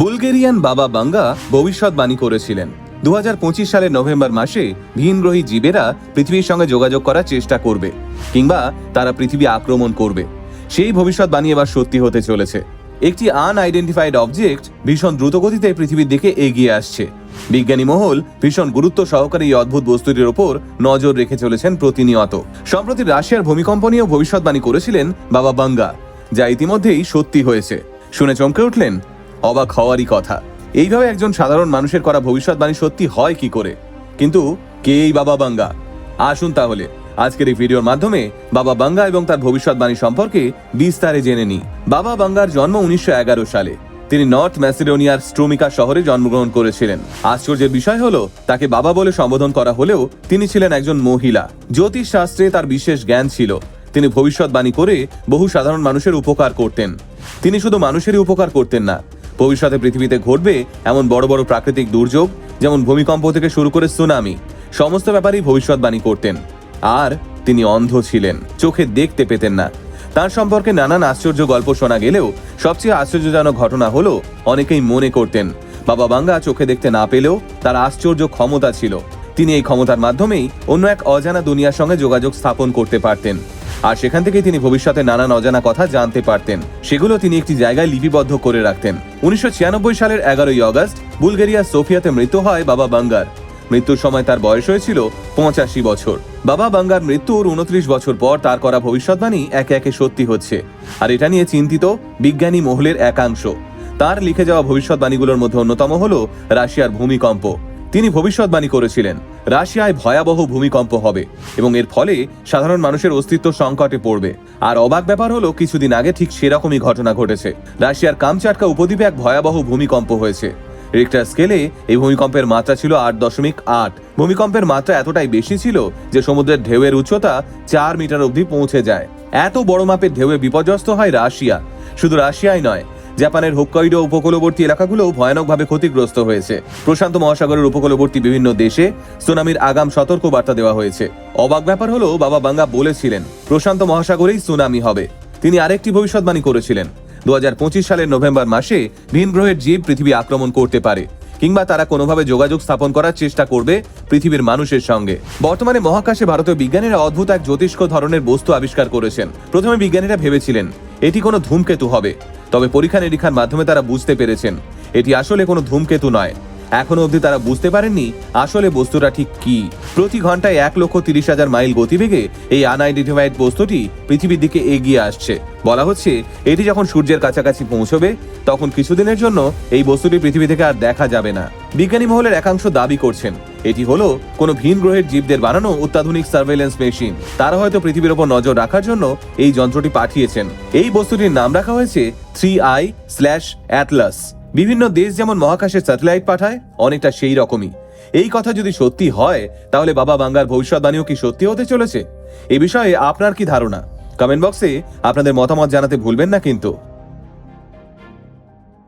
Bulgarian বাবা বাঙ্গা ভবিষ্যৎবাণী করেছিলেন। দু হাজার পঁচিশ সালের নভেম্বর মাসে ভিনগ্রহী জীবেরা পৃথিবীর সঙ্গে যোগাযোগ করার চেষ্টা করবে, কিংবা তারা পৃথিবী আক্রমণ করবে। সেই ভবিষ্যৎবাণী এবার সত্যি হতে চলেছে। একটি আনআইডেন্টিফাইড অবজেক্ট ভীষণ দ্রুতগতিতে পৃথিবীর দিকে এগিয়ে আসছে। বিজ্ঞানী মহল ভীষণ গুরুত্ব সহকারে এই অদ্ভুত বস্তুটির ওপর নজর রেখে চলেছেন প্রতিনিয়ত। সম্প্রতি রাশিয়ার ভূমিকম্প নিয়েও ভবিষ্যৎবাণী করেছিলেন বাবা বাঙ্গা, যা ইতিমধ্যেই সত্যি হয়েছে। শুনে চমকে উঠলেন অবাক হওয়ারই কথা। এইভাবে একজন সাধারণ মানুষের করা ভবিষ্যৎবাণী সত্যি হয় কি করে? কিন্তু কে এই বাবা বাঙ্গা? আসুন তাহলে, আজকের এই ভিডিওর মাধ্যমে বাবা বাঙ্গা এবং তার ভবিষ্যৎবাণী সম্পর্কে বিস্তারে জেনে নিই। বাবা বাঙ্গার জন্ম উনিশশো এগারো সালে। তিনি নর্থ ম্যাসিডোনিয়ার স্ট্রোমিকা শহরে জন্মগ্রহণ করেছিলেন। আশ্চর্যের বিষয় হলো, তাকে বাবা বলে সম্বোধন করা হলেও তিনি ছিলেন একজন মহিলা। জ্যোতিষ শাস্ত্রে তার বিশেষ জ্ঞান ছিল। তিনি ভবিষ্যৎবাণী করে বহু সাধারণ মানুষের উপকার করতেন। তিনি শুধু মানুষেরই উপকার করতেন না ভবিষ্যতে পৃথিবীতে ঘটবে এমন বড় বড় প্রাকৃতিক দুর্যোগ, যেমন ভূমিকম্প থেকে শুরু করে সুনামি, সমস্ত ব্যাপারেই ভবিষ্যৎবাণী করতেন। আর তিনি অন্ধ ছিলেন, চোখে দেখতে পেতেন না। তার সম্পর্কে নানান আশ্চর্য গল্প শোনা গেলেও সবচেয়ে আশ্চর্যজনক ঘটনা হলো, অনেকেই মনে করতেন, বাবা বাঙ্গা চোখে দেখতে না পেলেও তার আশ্চর্য ক্ষমতা ছিল। তিনি এই ক্ষমতার মাধ্যমেই অন্য এক অজানা দুনিয়ার সঙ্গে যোগাযোগ স্থাপন করতে পারতেন। আর সেখান থেকেই তিনি ভবিষ্যতে নানান অজানা কথা জানতে পারতেন। সেগুলো তিনি একটি জায়গায় লিপিবদ্ধ করে রাখতেন। উনিশশো ছিয়ানব্বই সালের এগারোই অগস্ট, বুলগেরিয়া সোফিয়াতে মৃত্যু হয় বাবা বাঙ্গার। মৃত্যুর সময় তার বয়স হয়েছিল পঁচাশি বছর। বাবা বাঙ্গার মৃত্যুর উনত্রিশ বছর পর তার করা ভবিষ্যৎবাণী একে একে সত্যি হচ্ছে। আর এটা নিয়ে চিন্তিত বিজ্ঞানী মহলের একাংশ। তার লিখে যাওয়া ভবিষ্যৎবাণীগুলোর মধ্যে অন্যতম হল রাশিয়ার ভূমিকম্প। তিনি ভবিষ্যৎবাণী করেছিলেন। রাশিয়ায় ভয়াবহ ভূমিকম্প হবে এবং এর ফলে সাধারণ মানুষের অস্তিত্ব সংকটে পড়বে। আর অবাক ব্যাপার হলো, কিছুদিন আগে ঠিক সেরকমই ঘটনা ঘটেছে। রাশিয়ার কামচাটকা উপদ্বীপে এক ভয়াবহ ভূমিকম্প হয়েছে। রিক্টার স্কেলে এই ভূমিকম্পের মাত্রা ছিল আট দশমিক আট। ভূমিকম্পের মাত্রা এতটাই বেশি ছিল যে সমুদ্রের ঢেউয়ের উচ্চতা চার মিটার অবধি পৌঁছে যায়। এত বড় মাপের ঢেউয়ে বিপর্যস্ত হয় রাশিয়া। শুধু রাশিয়াই নয় জাপানের হোক্কাইডো উপকূলবর্তী এলাকাগুলো ভয়ানকভাবে ক্ষতিগ্রস্ত হয়েছে। প্রশান্ত মহাসাগরের উপকূলবর্তী বিভিন্ন দেশে সুনামির আগাম সতর্ক বার্তা দেওয়া হয়েছে। অবাক ব্যাপার হলো, বাবা বাঙ্গা বলেছিলেন, প্রশান্ত মহাসাগরেই সুনামি হবে। তিনি আরেকটি ভবিষ্যৎবাণী করেছিলেন দু সালের নভেম্বর মাসে ভিন গ্রহের জীব পৃথিবী আক্রমণ করতে পারে, কিংবা তারা কোনোভাবে যোগাযোগ স্থাপন করার চেষ্টা করবে পৃথিবীর মানুষের সঙ্গে। বর্তমানে মহাকাশে ভারতীয় বিজ্ঞানীরা অদ্ভুত এক জ্যোতিষ্ক ধরনের বস্তু আবিষ্কার করেছেন। প্রথমে বিজ্ঞানীরা ভেবেছিলেন এটি কোনো ধূমকেতু হবে। তবে পরীক্ষা নিরীক্ষার মাধ্যমে তারা বুঝতে পেরেছেন, এটি আসলে কোনো ধূমকেতু নয়। এখনও অবধি তারা বুঝতে পারেননি আসলে বস্তুটা ঠিক কি। প্রতি ঘন্টায় এক লক্ষ তিরিশ হাজার মাইল গতিবেগে এই আনআইডেন্টিফাইড বস্তুটি পৃথিবীর দিকে এগিয়ে আসছে। বলা হচ্ছে, এটি যখন সূর্যের কাছাকাছি পৌঁছবে, তখন কিছুদিনের জন্য এই বস্তুটি পৃথিবী থেকে আর দেখা যাবে না। বিজ্ঞানী মহলের একাংশ দাবি করছেন, এটি হলো কোনো ভিন গ্রহের জীবদের বানানো অত্যাধুনিক সার্ভেলেন্স মেশিন। তারা হয়তো পৃথিবীর ওপর নজর রাখার জন্য এই যন্ত্রটি পাঠিয়েছেন। এই বস্তুটির নাম রাখা হয়েছে থ্রি আই স্ল্যাশ অ্যাটলাস। বিভিন্ন দেশ যেমন মহাকাশে স্যাটেলাইট পাঠায়, অনেকটা সেই রকমই। এই কথা যদি সত্যি হয়, তাহলে বাবা বাঙ্গার ভবিষ্যৎবাণীও কি সত্যি হতে চলেছে? এ বিষয়ে আপনার কি ধারণা? কমেন্ট বক্সে আপনাদের মতামত জানাতে ভুলবেন না কিন্তু।